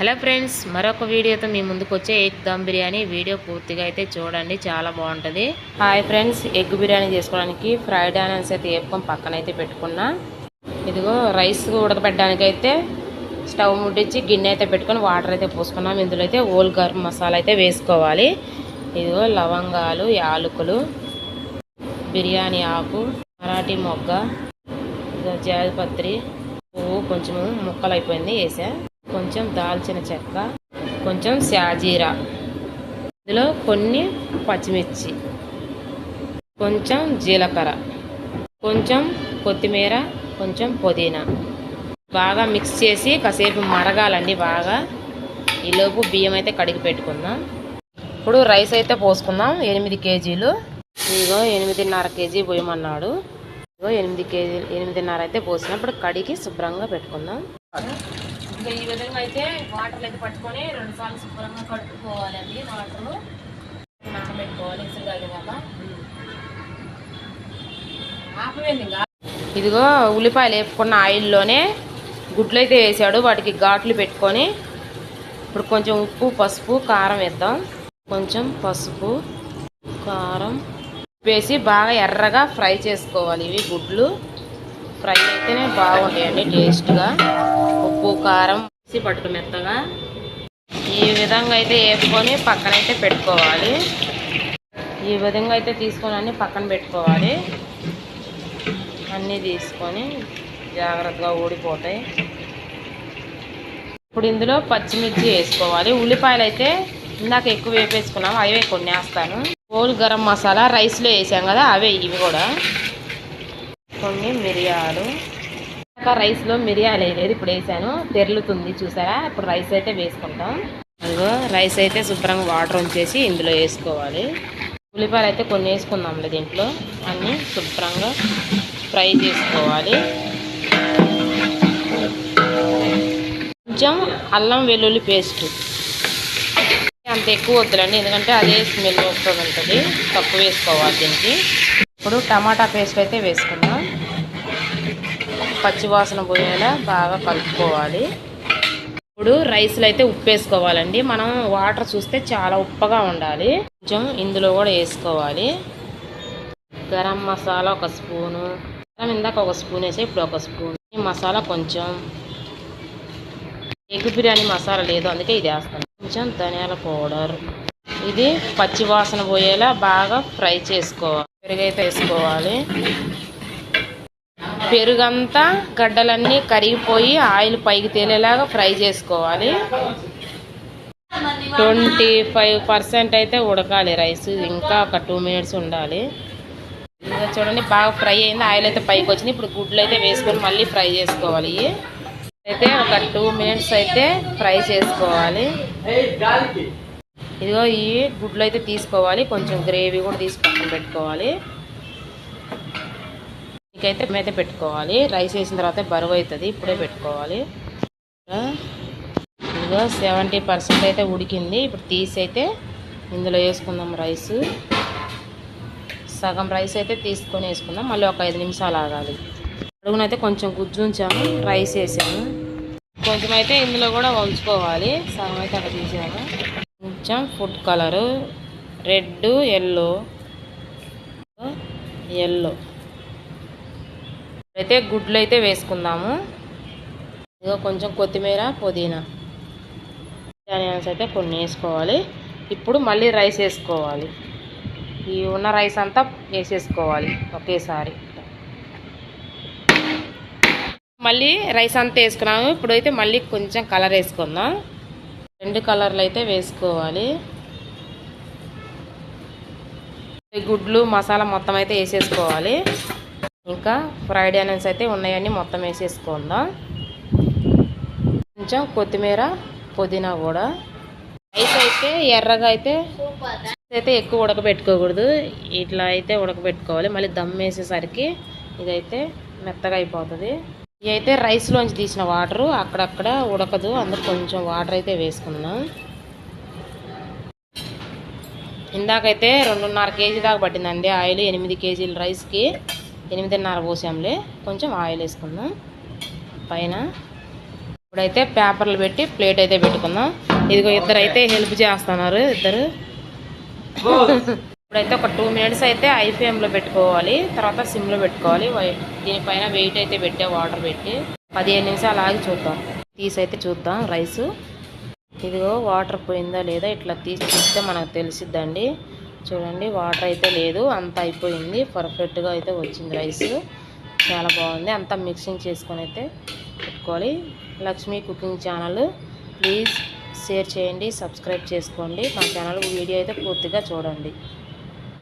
Hello friends మరొక వీడియోతో మీ ముందుకు వచ్చే ఎగ్ దమ్ బిర్యానీ వీడియో పూర్తిగా అయితే చూడండి చాలా బాగుంటుంది. హాయ్ ఫ్రెండ్స్ ఎగ్ బిర్యానీ చేసుకోవడానికి ఫ్రైడ్ ఆనియన్స్ అయితే వేపుకొని పక్కన అయితే పెట్టుకున్నా. ఇదిగో రైస్ ఉడకబెట్టడానికి అయితే స్టవ్ ముట్టించి గిన్నె అయితే పెట్టుకొని వాటర్ అయితే పోసుకున్నాం. ఇందులో అయితే ఓల్ గరం మసాలా అయితే వేసుకోవాలి. ఇదిగో లవంగాలు యాలకులు బిర్యానీ ఆకు మరాఠీ మొగ్గ జాజపత్రి జాజిపత్రి పువ్వు కొంచెము ముక్కలు అయిపోయింది వేసా. కొంచెం దాల్చిన చెక్క కొంచెం శాజీరా ఇందులో కొన్ని పచ్చిమిర్చి కొంచెం జీలకర్ర కొంచెం కొత్తిమీర కొంచెం పుదీనా. బాగా మిక్స్ చేసి కాసేపు మరగాలండి బాగా. ఈలోపు బియ్యం అయితే కడిగి పెట్టుకుందాం. ఇప్పుడు రైస్ అయితే పోసుకుందాం. ఎనిమిది కేజీలు. ఇదిగో ఎనిమిదిన్నర కేజీ పోయమన్నాడు ఇదిగో ఎనిమిది కేజీలు ఎనిమిదిన్నర అయితే పోసినప్పుడు కడిగి శుభ్రంగా పెట్టుకుందాం. ఇంకా ఈ విధంగా అయితే వాటర్లు అయితే పట్టుకొని రెండు సార్లు శుభ్రంగా కట్టుకోవాలండి వాటర్. నానబెట్టుకోవాలి ఇసురు కాగినాక ఆపవేంది ఇంకా. ఇదిగో ఉల్లిపాయలు వేపుకున్న ఆయిల్లోనే గుడ్లు అయితే వేసాడు. వాటికి ఘాట్లు పెట్టుకొని ఇప్పుడు కొంచెం ఉప్పు పసుపు కారం వేద్దాం. కొంచెం పసుపు కారం వేసి బాగా ఎర్రగా ఫ్రై చేసుకోవాలి ఇవి గుడ్లు. ఫ్రై అయితేనే బాగుంటాయండి టేస్ట్గా. ఉప్పు కారం వేసి పట్టుకు మెత్తగా. ఈ విధంగా అయితే వేసుకొని పక్కనైతే పెట్టుకోవాలి. ఈ విధంగా అయితే తీసుకొని అన్నీ పక్కన పెట్టుకోవాలి. అన్నీ తీసుకొని జాగ్రత్తగా ఊడిపోతాయి. ఇప్పుడు ఇందులో పచ్చిమిర్చి వేసుకోవాలి. ఉల్లిపాయలు అయితే ఇందాక ఎక్కువ వేపేసుకున్నాము అవే కొన్ని వేస్తాను హోల్ గరం మసాలా రైస్లో వేసాం కదా అవే ఇవి కూడా. కొన్ని మిరియాలు. ఇంకా రైస్లో మిరియాలు వేయలేదు ఇప్పుడు వేసాను. తెరులుతుంది చూసారా? ఇప్పుడు రైస్ అయితే వేసుకుంటాం. అదిగో రైస్ అయితే శుభ్రంగా వాటర్ ఉంచేసి ఇందులో వేసుకోవాలి. ఉల్లిపాయలు అయితే కొన్ని వేసుకుందాంలే దీంట్లో. అన్నీ శుభ్రంగా ఫ్రై చేసుకోవాలి. కొంచెం అల్లం వెల్లుల్లి పేస్ట్. అంత ఎక్కువ వద్దులండి ఎందుకంటే అదే స్మెల్ వస్తుంది ఉంటుంది. తక్కువ వేసుకోవాలి దీనికి. ఇప్పుడు టమాటా పేస్ట్ అయితే వేసుకుందాం. పచ్చివాసన పోయేలా బాగా కలుపుకోవాలి. ఇప్పుడు రైస్లో అయితే ఉప్పు వేసుకోవాలండి. మనం వాటర్ చూస్తే చాలా ఉప్పగా ఉండాలి. కొంచెం ఇందులో కూడా వేసుకోవాలి. గరం మసాలా ఒక స్పూను. గరం ఇందాక ఒక స్పూన్ వేసే ఇప్పుడు ఒక స్పూన్. ఈ మసాలా కొంచెం. ఎగ్ బిర్యానీ మసాలా లేదు అందుకే ఇది వేస్తాను. కొంచెం ధనియాల పౌడర్. ఇది పచ్చివాసన పోయేలా బాగా ఫ్రై చేసుకోవాలి. పెరుగైతే వేసుకోవాలి. పెరుగంతా గడ్డలన్నీ కరిగిపోయి ఆయిల్ పైకి తేలేలాగా ఫ్రై చేసుకోవాలి. ట్వంటీ ఫైవ్ పర్సెంట్ అయితే ఉడకాలి రైస్. ఇంకా ఒక టూ మినిట్స్ ఉండాలి. ఇంకా చూడండి బాగా ఫ్రై అయింది. ఆయిల్ అయితే పైకి వచ్చింది. ఇప్పుడు గుడ్లు అయితే వేసుకొని మళ్ళీ ఫ్రై చేసుకోవాలి. అయితే ఒక టూ మినిట్స్ అయితే ఫ్రై చేసుకోవాలి. ఇదిగో ఈ గుడ్లు అయితే తీసుకోవాలి. కొంచెం గ్రేవీ కూడా తీసి పక్కన పెట్టుకోవాలి. ఇకైతే అయితే పెట్టుకోవాలి. రైస్ వేసిన తర్వాత బరువు అవుతుంది. ఇప్పుడే పెట్టుకోవాలి. ఇదిగో సెవెంటీ పర్సెంట్ అయితే ఉడికింది. ఇప్పుడు తీసి అయితే ఇందులో వేసుకుందాం రైస్. సగం రైస్ అయితే తీసుకొని వేసుకుందాం. మళ్ళీ ఒక ఐదు నిమిషాలు ఆగాలి. అడుగునైతే కొంచెం గుజ్జు ఉంచాము. రైస్ వేసాము. కొంచెం అయితే ఇందులో కూడా వంచుకోవాలి. సగం అయితే అక్కడ తీసాము. కొంచెం food colour. Red yellow. Yellow. అయితే గుడ్లు అయితే వేసుకుందాము. ఇదిగో కొంచెం కొత్తిమీర పుదీనా ఆనియన్స్ అయితే కొన్ని వేసుకోవాలి. ఇప్పుడు మళ్ళీ రైస్ వేసుకోవాలి. ఈ ఉన్న రైస్ అంతా వేసేసుకోవాలి ఒకేసారి. మళ్ళీ రైస్ అంతా వేసుకున్నాము. ఇప్పుడైతే మళ్ళీ కొంచెం కలర్ వేసుకుందాం. రెండు కలర్లు అయితే వేసుకోవాలి. గుడ్లు మసాలా మొత్తం అయితే వేసేసుకోవాలి. ఇంకా ఫ్రైడ్ ఆనియన్స్ అయితే ఉన్నాయన్నీ మొత్తం వేసేసుకుందాం. కొంచెం కొత్తిమీర పుదీనా కూడా. రైస్ అయితే ఎర్రగా అయితే అయితే ఎక్కువ ఉడకబెట్టుకోకూడదు. ఇట్లా అయితే ఉడకబెట్టుకోవాలి. మళ్ళీ దమ్ వేసేసరికి ఇదైతే మెత్తగా అయిపోతుంది. ఇవి అయితే రైస్లోంచి తీసిన వాటరు. అక్కడక్కడ ఉడకదు. అందుకు కొంచెం వాటర్ అయితే వేసుకుందాం. ఇందాకైతే రెండున్నర కేజీ దాకా పట్టిందండి. ఆయిల్ ఎనిమిది కేజీల రైస్కి. ఎనిమిదిన్నర పోసాంలే. కొంచెం ఆయిల్ వేసుకుందాం. పైన ఇప్పుడైతే పేపర్లు పెట్టి ప్లేట్ అయితే పెట్టుకుందాం. ఇదిగో ఇద్దరు అయితే హెల్ప్ చేస్తున్నారు ఇద్దరు. ఇప్పుడైతే ఒక టూ మినిట్స్ అయితే ఐ ఫ్లేమ్లో పెట్టుకోవాలి. తర్వాత సిమ్లో పెట్టుకోవాలి. వై- దీనిపైన వెయిట్ అయితే పెట్టే వాటర్ పెట్టి పదిహేను నిమిషాలు ఆగి చూద్దాం. తీసి అయితే చూద్దాం రైస్. ఇదిగో వాటర్ పోయిందా లేదా ఇట్లా తీసి చూస్తే మనకు తెలిసిద్దండి. చూడండి వాటర్ అయితే లేదు అంతా అయిపోయింది. పర్ఫెక్ట్గా అయితే వచ్చింది రైస్ చాలా బాగుంది. అంతా మిక్సింగ్ చేసుకొని అయితే పెట్టుకోవాలి. Lakshmi cooking channel please share చేయండి సబ్స్క్రైబ్ చేసుకోండి. మా ఛానల్ వీడియో అయితే పూర్తిగా చూడండి.